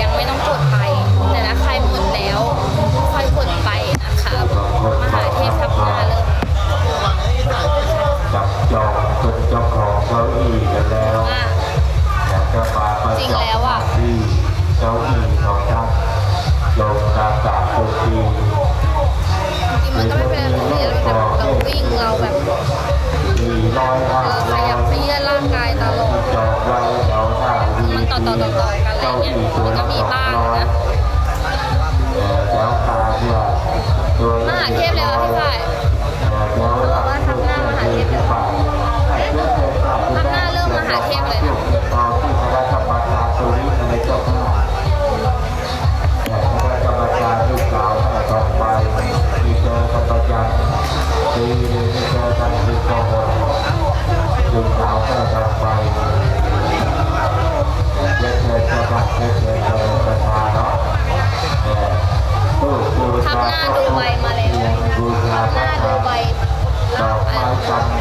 ยังไม่ต้องกดไป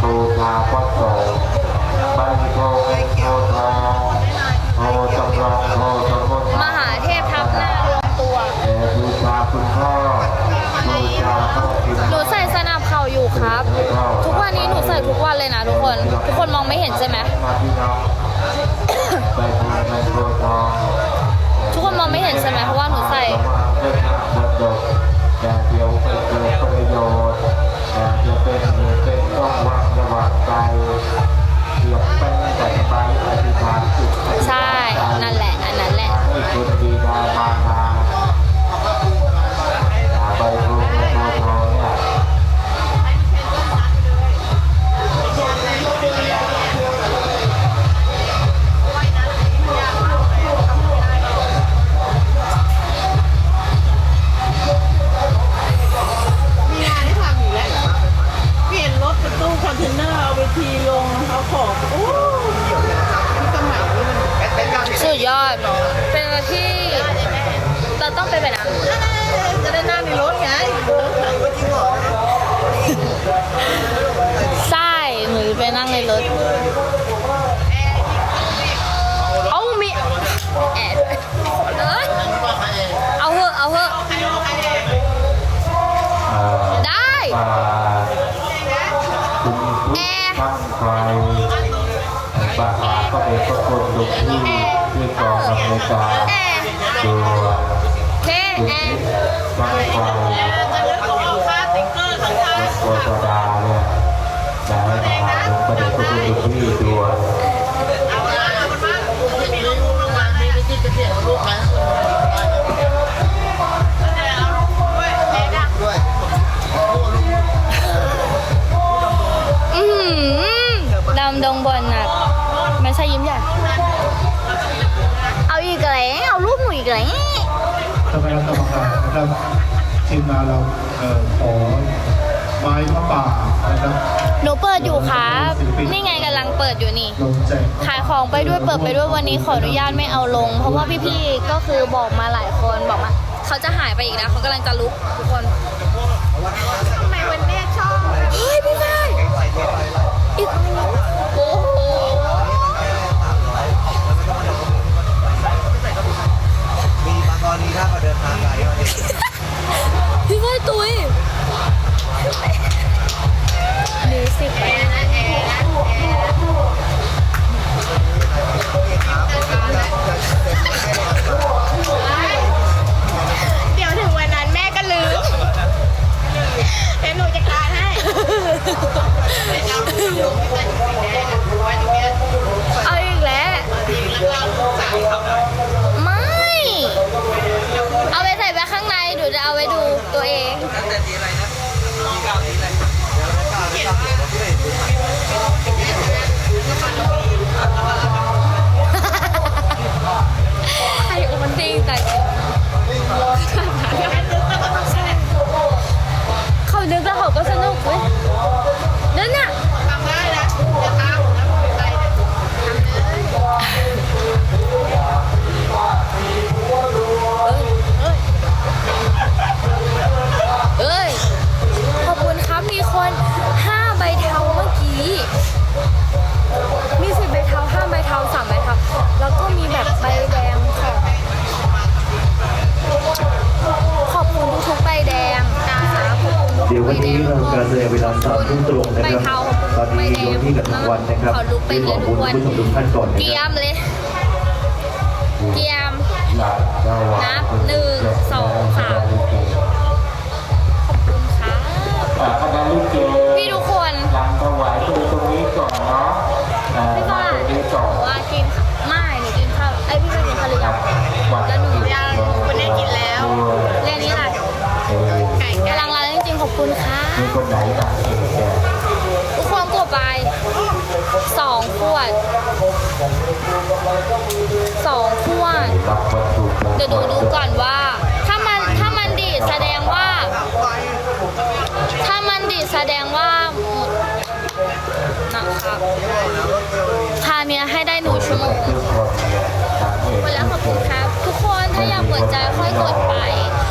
บูชาพระโสงฆ์ใบโพธิ์โพธิ์ทองโพธิ์จำลองโพธิ์สมุนมหาเทพทับหน้ารวมตัวบูชาคุณพ่อบูชาพระคุณหนูใส่สนับเข่าอยู่ครับ ทุกวันนี้หนูใส่ทุกวันเลยนะทุกคน ทุกคนมองไม่เห็นใช่ไหมมาพี่น้องใบโพธิ์เงินโพธิ์ทองทุกคนมองไม่เห็นใช่ไหมเพราะว่าหนูใส่แต่เดียวไปเกิดประโยชน์แต่จะเป็นเป็นต้องวา งร สุดยอดเป็นอะไรที่เราต้องไปไปนะจะได้นั่งในรถไงใช่หนูไปนั่งในรถเอามีแอดเอ้ยเอาเหอะเอาเหอะอ่าได้ป่าคุณพุทธตั้งไฟป่าหาก็เป็นพระคนลงที่ ที่กองอำนวยการแอร์ตัวเท่แอร์ตั้งไฟเอาค่าสติ๊กเอร์ข้างรถโคตดาเนี่ยจะให้มาหาลงประเด็นพระคุณลงที่ตัวอือหือดำดงบอลหนักไม่ใช่ยิ้มใหญ่ ทำไมกรรมการนะครับทีมงานเราเอ่อขอไม้มะป่านะครับหนูเปิดอยู่ครับ นี่ไงกำลังเปิดอยู่นี่ลงแจกขายของไปด้วยเปิดไปด้วยวันนี้ขออนุญาตไม่เอาลง เพราะว่าพี่ๆก็คือบอกมาหลายคนบอกว่าเขาจะหายไปอีกแล้วเขากำลังจะลุกทุกคนทำไมวันแรกชอบเฮ้ยพี่ชายอีกโอ้ นะครับขอลุกไปที่เรีขยอนบทุคุณกวันผู้ชมทุกท่านก่อนนะเกีคยรับมเลยเกียมหลักเจ้าวัดนับหนึ่งสอง ดูดูก่อนว่า ถ้ามันถ้ามันดีดแสดงว่า ถ้ามันดีดแสดงว่าหมดนะครับทาเนี้ยให้ได้หนึ่งชั่วโมงเนี่ยนางเอกหมดแล้วขอบคุณครับ ทุกคนถ้าอยากปิดใจค่อยกดไป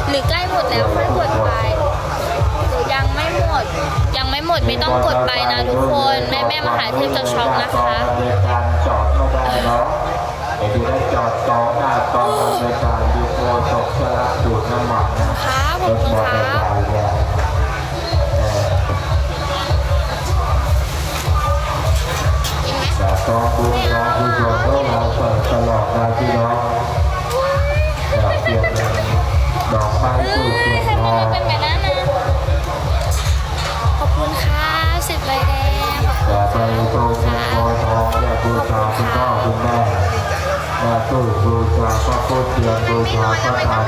หรือใกล้หมดแล้วค่อยกดไปยังไม่หมด ยังไม่หมดไม่ต้องกดไปนะทุกคน แม่แม่มหาเทพจะช็อกนะคะ ดไม่ได้เนาะไอ้ที่ได้จอดจอหน้าตอนรายการดีโฟตกสลักดูดน้ำมันนะครับขอบคุณครับถมอเตอร์ไซค์เนี่ยเออกินไหมแต่ตอนดูน้องผู้ชมก็เราเปิดตลอดนะพี่น้องแต่เปลี่ยนเป็นดอกไม้เอ้สูตรยเปลี่ยนให้ทองเป็นแบบนั้นนะขอบคุณค่ะสิบใบแดงขอบคุณแต่ไปค่ะโตเงินโตทองเนี่ยบูชาคุณพ่อคุณแม่ แม่ตู้บูชาพระพุทธเทียนบูชาพระธรรม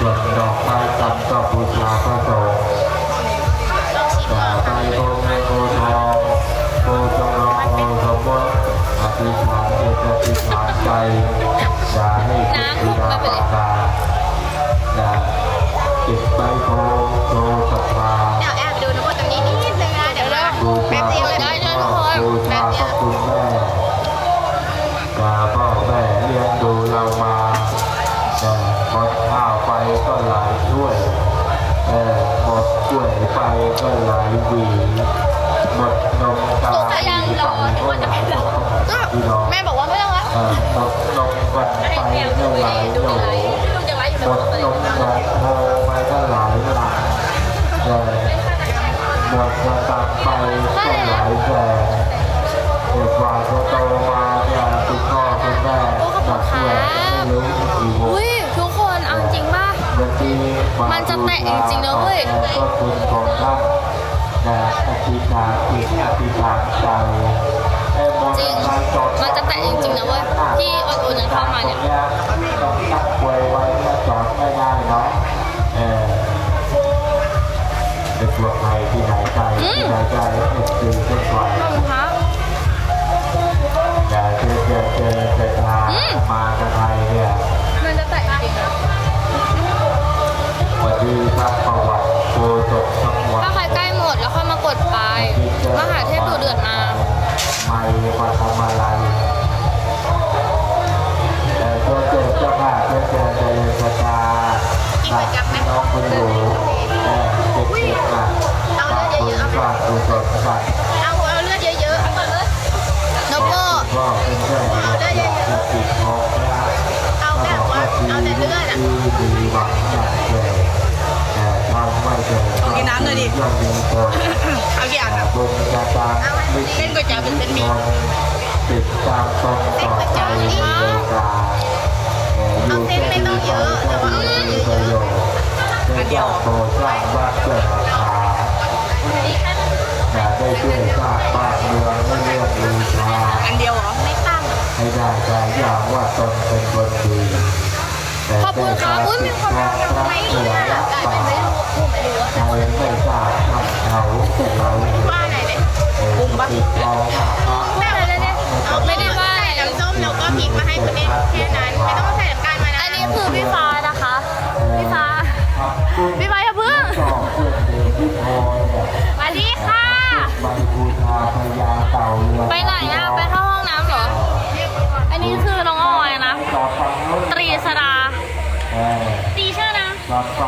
ส่วนดอกไม้จันทร์ก็บูชาพระสงฆ์แต่ไปโตเงินโตทองโตจงรองโตสมบูรณ์อธิษฐานจิตอธิษฐานใจอย่าให้คิดวิราปาตาอย่าจิตไปโตโตศรัทธาเดี๋ยวแอบดูนะว่าตรงนี้นิดนึงนะเดี๋ยวนะบูแป๊บเดียวเลยได้เลยทุกคนบูชาพระคุณแม่กาพ่อแม่เลี้ยงดู เรามาแต่หมดข้าวไปก็หลายถ้วยเออหมดกล้วยไปก็หลายหวีหมดนมกาลูกจะยังรอนึกว่าจะไม่รอก็พี่น้องแม่บอกว่าไม่ต้องละเออหมดนมกันไปก็หลายโหลลูกจะไว้อยู่หมดนมนมโทไปก็หลายหลังเออหมดกระตังไปก็หลายแสนเด็กกว่าจะโตมาเนี่ยคุณพ่อคุณแม่ มาช่วยไม่รู้กี่โมงอุ้ยทุกคนเอาจริงป่ะบางทีมันจะแตะจริงๆนะเว้ยจริง มันจะแตะจริงๆนะเว้ย ที่อดๆยังเข้ามาเนี่ยต้องตั้งไว้ไว้เนี่ยจอดไม่ได้เนาะเออเป็นพวใครที่ไหนใจที่ไหนใจเอ็ดซีทุกคนขอบคุณครับอย่า จอเจอเจอเจอทางมากันไทยเนี่ยมันจะแตะจริงๆนะวันที่ทักประวัติโคศกทั้งวัถ้าใครใกล้หมดแล้วค่อยมากดไปมหาเทพดูเดือดมาไม่มาทำอะไรแต่ก็เจอเจ้าภาพเจอเจอเจอสตาน้องคุณหนูเออเด็กๆอะฝากบุญฝากกุศลฝาก เป็นเรื่องของจิตจิตของพระเอาแบบว่าเอาแต่เลือดอะที่ดีหวังอย่างเดียวแต่ทำไม่เจอขอกินน้ำหน่อยดิย่อมมีคนเอากี่อันแต่อะบุญจะตามไม่เส้นก๋วยจั๊บเป็นเส้นหมี่ติดตามตรงต่อไปในเวลาเอาเส้นไม่ต้องเยอะแต่ว่าเอาเส้นเยอะๆได้สร้างโบสถ์สร้างวัดเกิดราคาอย่า ได้ช่วยสร้างบ้านเมืองไม่เลือกบูชาอันเดียวเหรอ ไม่ตั้งให้ได้ใจอย่างว่าตนเป็นคนดีแต่ขอบคุณครับอุ้ยมีคนมาทำไมเหนือเนี่ยรักกลายป่าเป็นไม่รู้ผมไม่รู้ใครไม่ทราบทำเขาเราว่าไหนเนี่ยปุ่มปะติดรอง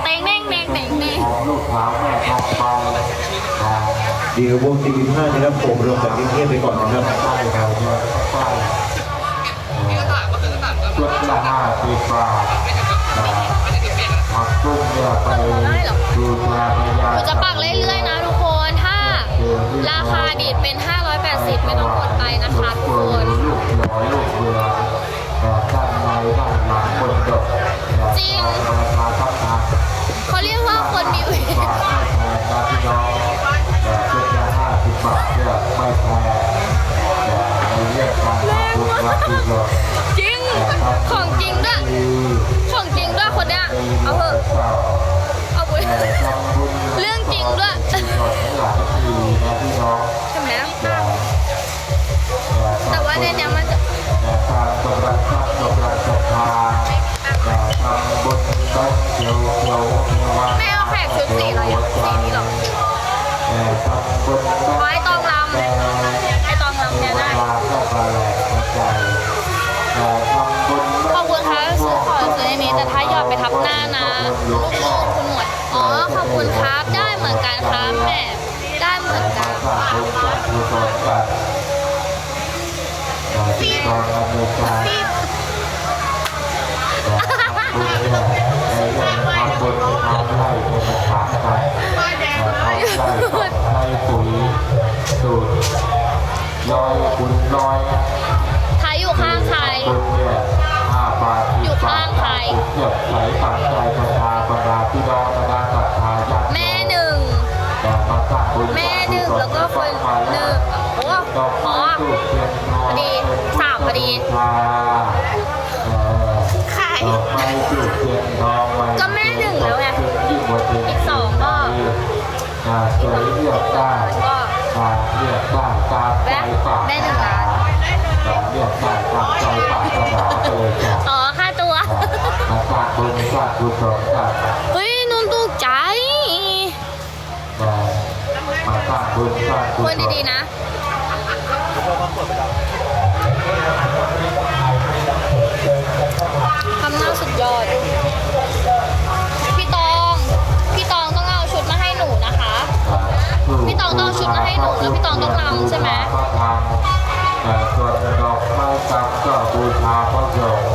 เต็งเน่งเน่งเน่งเน่งดีกับวงทีวีห้านะครับผมลงจากกรุงเทพไปก่อนนะครับใช่ครับใช่ชุดละห้าสิบบาทผักกุ้งเนี่ยไปดูแลพญาหนูจะปักเรื่อยๆนะทุกคน ถ้าราคาดีดเป็น 580 ไม่ต้องกดไปนะคะทุกคนลูกหลอยลูกเรือแต่ด้านในด้านหลังบนดก จริงเขาเรียกว่าคนมีเวทจริง ของจริงด้วย ของจริงด้วยคนเนี้ยเอาเถอะเอาไปเรื่องจริงด้วยใช่ไหมแต่ว่าในเนี้ยมันจะ แม่เอาแขกชุดสีอะสี่เหรอไว้ตองลำไอ้ตองลำเได้ขอบคุณค่ะซื้อขอซื้อในนี้แต่ถ้ายอดไปทับหน้านะลูกลูคุณหมวดอ๋อขอบคุณครับได้เหมือนกันครับแม่ได้เหมือนกันปี๊บ ไร่ในสถานกันป้าแดงทำไร่ให้ปุ๋ยสูตรร้อยคุณลอยไทยอยู่ข้างใครคุณเนี่ยห้าบาทอยู่ข้างใครเกือบใส่ปัจจัยประชาบรรดาพี่น้องบรรดาศรัทธาญาแม่หนึ่ง แม่หนึ่งแล้วก็คนหนึ่งโอ้ดอกอ๋ไม้อพอดีสามพอดี สวยเลือกได้ก็กาเลือกได้ตามใจปากแม่หนึ่งล้านการเลือกได้ตามใจปรารถนาไปเลยจ้ะอ๋อค่าตัวมาสร้างบุญสร้างกุศลกันเฮ้ยนุ่นตกใจมาสร้างบุญสร้างกุศคลนดีๆนะทำหน้าสุดยอด องต้องชุดมาให้หนูแล้วพี่ตองต้องรำใช่ไหมแต่ส่วนดอกไม้กำก็บูชาพระสงฆ์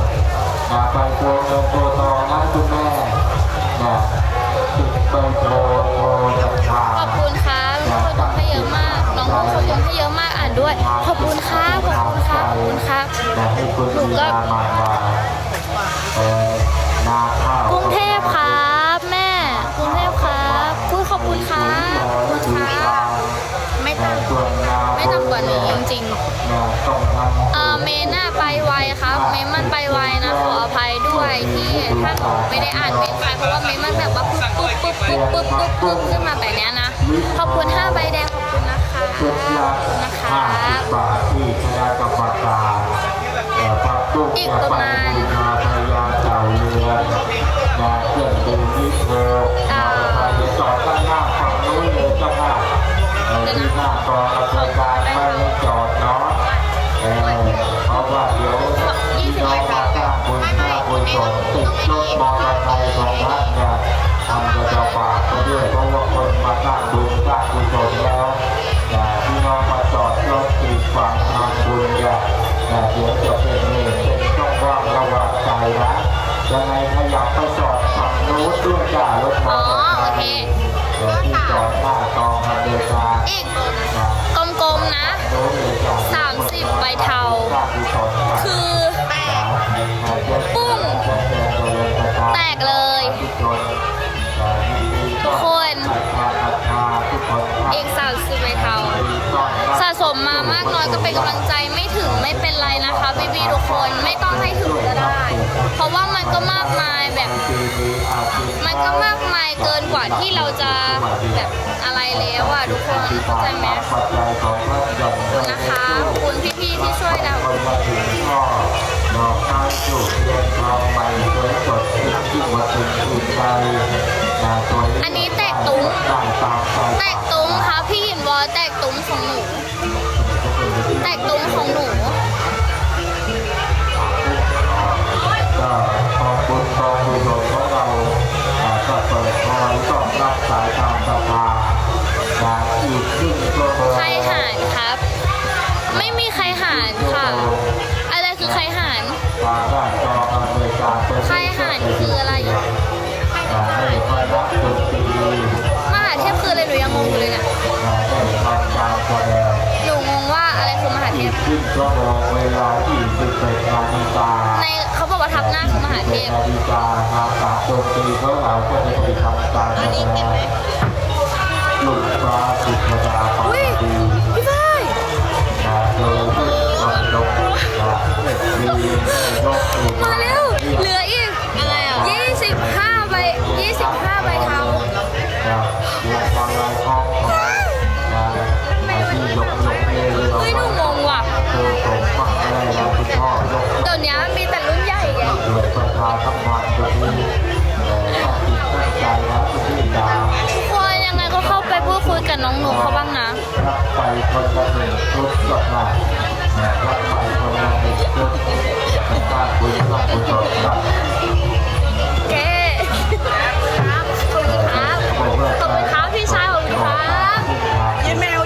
นะไปโพเงินโพทองนะคุณแม่นะติดไปโพโพศรัทธาขอบคุณครับคนยงให้เยอะมาก น้องทุกคนยงให้เยอะมากอ่านด้วย ขอบคุณครับขอบคุณครับขอบคุณครับแต่ให้คุณหนูก็ เออเมนน่าไปไวครับ เมนมันไปไวนะขออภัยด้วยที่ถ้าหนูไม่ได้อ่านเมนไปเพราะว่าเมนมันแบบว่าปุ๊บปุ๊บปุ๊บปุ๊บปุ๊บปุ๊บปุ๊บขึ้นมาแบบนี้นะ ขอบคุณห้าใบแดงขอบคุณนะคะขอบคุณนะคห้ารัสิบาทที่คณะกรรมการอ่อปักตุ้งอีกจะประไปมาณบูชาพญาเต่าเรือนนา เครื่องดื่มนิโคอ่ามอเตอร์ไซค์จะจอดข้างหน้าฝั่งนู้นเลยเจ้าค่ะเอ่อที่หน้ากองอำนวยการไม่ให้จอดเนาะเออเพราะว่าเดี๋ยวพี่น้องมาสร้างบุญสร้างบุญสนติดรถมอเตอร์ไซค์ของท่านเนี่ยทำก็จะฝากไปด้วยเพราะว่าคนมาสร้างบุญสร้างกุศลแล้วอย่าพี่น้องมาจอดรถตีฝั่งทางบุญอย่าอย่าเดี๋ยวจะเป็นเหตุเป็นช่องว่างระหว่างใจนะยังไงขยับไปจอดฝั่งนู้นด้วยจ้ารถมอ๋ออเตอร์ไซโอค์เคเดี๋ยวที่จอดหน้ากองอเมริกา อีกกลมๆนะโน้นเลยจ้ะสามสิบใบเทา คือปุ้ง แตกเลย ทุกคน อีก 30 ใบเทา สะสมมามากน้อยก็เป็นกำลังใจไม่ ถึงไม่เป็นไรนะคะพี่พี่ๆทุกคนไม่ต้องให้ถึงก็ได้ เพราะว่ามันก็มากมายแบบ มันก็มากมายเกินกว่าที่เราจะแบบอะไรแล้วอะทุกคนเข้าใจไหมคุณนะคะขอบคุณพี่ๆที่ช่วยเราดอกข้าวจุกเรียนกลองใบสวยสดที่วัดสุนทรใจอันนี้แตกตุ้ง หนูงงว่าอะไรคือมหาเทพกครึ่งชั่วโมงเวลา21นาฬิกาในเขาบอกว่าทับหน้าคือมหาเทพนาฬิกาทางสามดนตรีของเราก็จะไปทำการแสดงลูกฟ้าสุดธดาปาอุ้ยดีพี่ฝ้ายนะโดยที่กำลงนะมียกมือมาแล้วเหลืออีกอะไรอะ25ใบ25ใบเทานะเรียนทา องหนูเขาบ้างนะรัไปคนละหงรถกลับมารับไปคนละหงรถกลับคุณรับคุณต่ลับเจอบกับขอบคุณครับพี่ชายขอบคุณครับยิ้แมว